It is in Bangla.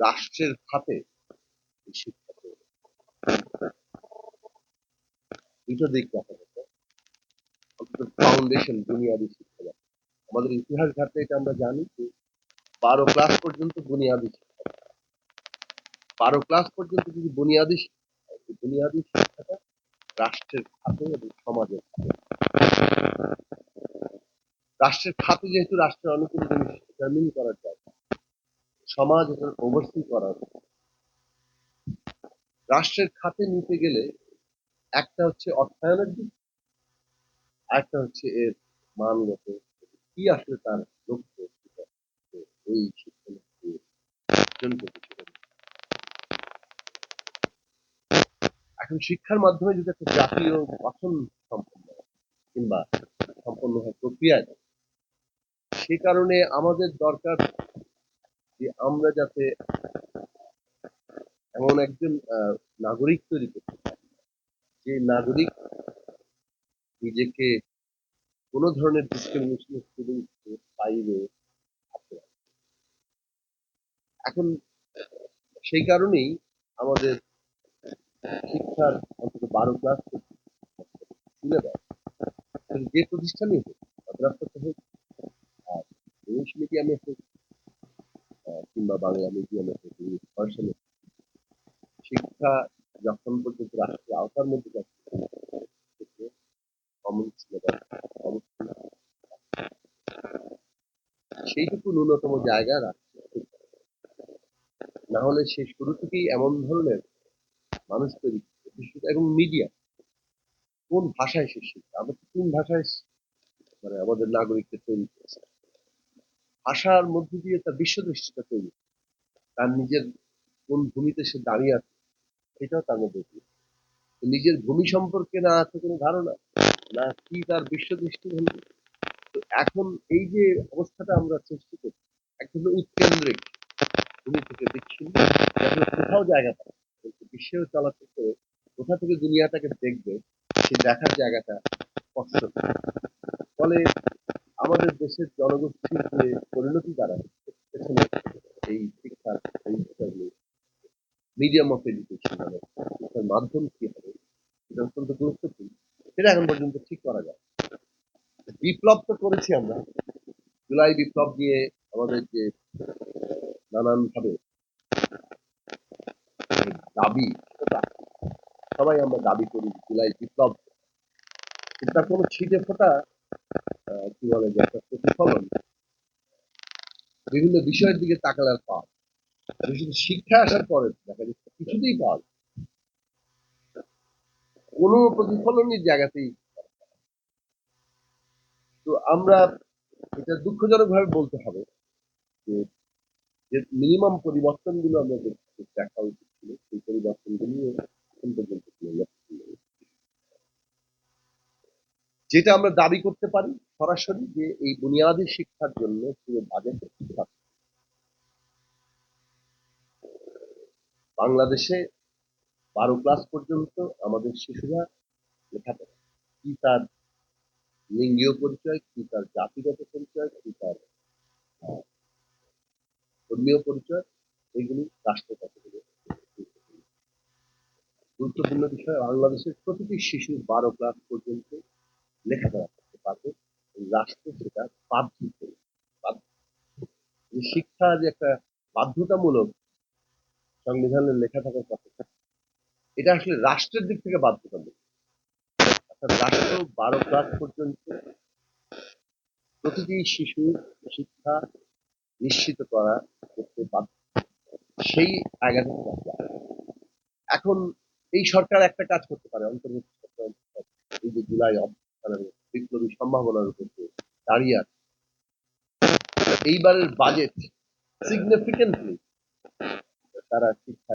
রাষ্ট্রের খাতে শিক্ষা দুটো দিক দেখা ফাউন্ডেশন বুনিয়াদী শিক্ষা। আমাদের ইতিহাস ঘাটলে এটা আমরা জানি যে বারো ক্লাস পর্যন্ত বুনিয়াদী শিক্ষা। বারো ক্লাস পর্যন্ত যদি বুনিয়াদী শিক্ষা বুনিয়াদী শিক্ষাটা রাষ্ট্রের খাতে এবং সমাজের খাতে। রাষ্ট্রের খাতে যেহেতু রাষ্ট্রের অনেকগুলো জিনিস ডিটারমিন করার সমাজ এবং ওভারসি করার রাষ্ট্রের খাতে নিতে গেলে একটা হচ্ছে অর্থায়নের দিক একটা হচ্ছে এর মানগত। কি আসলে তার লক্ষ্য? ওই এখন শিক্ষার মাধ্যমে যদি একটা জাতীয় গঠন সম্পন্ন কিংবা সম্পন্ন হয় প্রক্রিয়ায়, সে কারণে আমাদের দরকার যে আমরা যাতে এমন একজন নাগরিক তৈরি করতে পারি। যে নাগরিক নিজেকে কোনো ধরনের ডিসক্রিমিনেশন ফিলিংস পাইবে এখন সেই কারণেই আমাদের শিক্ষার অন্তত বারো ক্লাস তুলে দেয় যে প্রতিষ্ঠানই হোক মাদ্রাসাতে হোক, আর ইংলিশ মিডিয়ামে হোক কিংবা বাংলা মিডিয়ামে হোক ইংলিশ শিক্ষা যখন পর্যন্ত রাষ্ট্রের আওতার মধ্যে যাচ্ছে সেইটুকু ন্যূনতম জায়গা রাখছে না হলে সে শুরু থেকেই এমন ধরনের মানুষ তৈরি এবং মিডিয়া কোন ভাষায় সে শিখবে? আমরা তিন ভাষায় মানে আমাদের নাগরিকদের তৈরি করেছে। ভাষার মধ্যে দিয়ে তার বিশ্বদৃষ্টিটা তৈরি তার নিজের কোন ভূমিতে সে দাঁড়িয়ে আছে, সেটাও তার মধ্যে দিয়ে। নিজের ভূমি সম্পর্কে না আছে কোনো ধারণা, না কি তার বিশ্বদৃষ্টি ভঙ্গি তো এখন এই যে অবস্থাটা আমরা সৃষ্টি করছি একদম উৎকেন্দ্রিক ভূমি থেকে বিচ্ছিন্ন কোথাও জায়গা। কিন্তু বিশ্বেও চলাচল করে কোথা থেকে দুনিয়াটাকে দেখবে, সে দেখার জায়গাটা কষ্ট ফলে আমাদের দেশের জনগোষ্ঠীর যে পরিণতি পেছনে এই শিক্ষার এই শিক্ষাগুলো মিডিয়াম অফ এডুকেশন মানে শিক্ষার মাধ্যম কি হবে এটা অত্যন্ত গুরুত্বপূর্ণ। সেটা এখন পর্যন্ত ঠিক করা যায় বিপ্লব তো করেছি আমরা। জুলাই বিপ্লব দিয়ে আমাদের যে নানান ভাবে দাবি, সবাই আমরা দাবি করি জুলাই বিপ্লব। তার কোনো ছিটে ফোটা কি বলে যে একটা প্রতিফলন। বিভিন্ন বিষয়ের দিকে তাকালে আর পাওয়া বিশেষ শিক্ষা আসার পরে দেখা যাচ্ছে কিছুতেই পাওয়া যায় না। কোনো প্রতিফলনই জায়গাতেই তো আমরা এটা দুঃখজনক ভাবে বলতে হবে যে যে মিনিমাম পরিবর্তনগুলো আমরা দেখতে দেখা উচিত ছিল, সেই পরিবর্তনগুলো এখন কোনো লক্ষ্য নেই। যেটা আমরা দাবি করতে পারি সরাসরি যে এই বুনিয়াদী শিক্ষার জন্য পুরো বাজেট বাংলাদেশে বারো ক্লাস পর্যন্ত আমাদের শিশুরা লেখাপড়া কি তার লিঙ্গীয় পরিচয়, কি তার জাতিগত পরিচয়, কি তার ধর্মীয় পরিচয়, এগুলি রাষ্ট্রের কাছে। গুরুত্বপূর্ণ বিষয়, বাংলাদেশের প্রতিটি শিশু বারো ক্লাস পর্যন্ত লেখাপড়া করতে পারবে। রাষ্ট্র সেটা বাধ্য এই শিক্ষা যে একটা বাধ্যতামূলক সংবিধানের লেখা থাকার কথা এটা আসলে রাষ্ট্রের দিক থেকে বাধ্যতামূলক। রাষ্ট্র বারো ক্লাস পর্যন্ত প্রতিটি শিশুর শিক্ষা নিশ্চিত করা করতে বাধ্য। সেই থেকে এখন এই সরকার একটা কাজ করতে পারে সরকার, এই যে জুলাই অভ্যুত্থানের বিপ্লবী সম্ভাবনার উপর দাঁড়িয়ে আছে। এইবারের বাজেট সিগনিফিকেন্টলি তারা শিক্ষা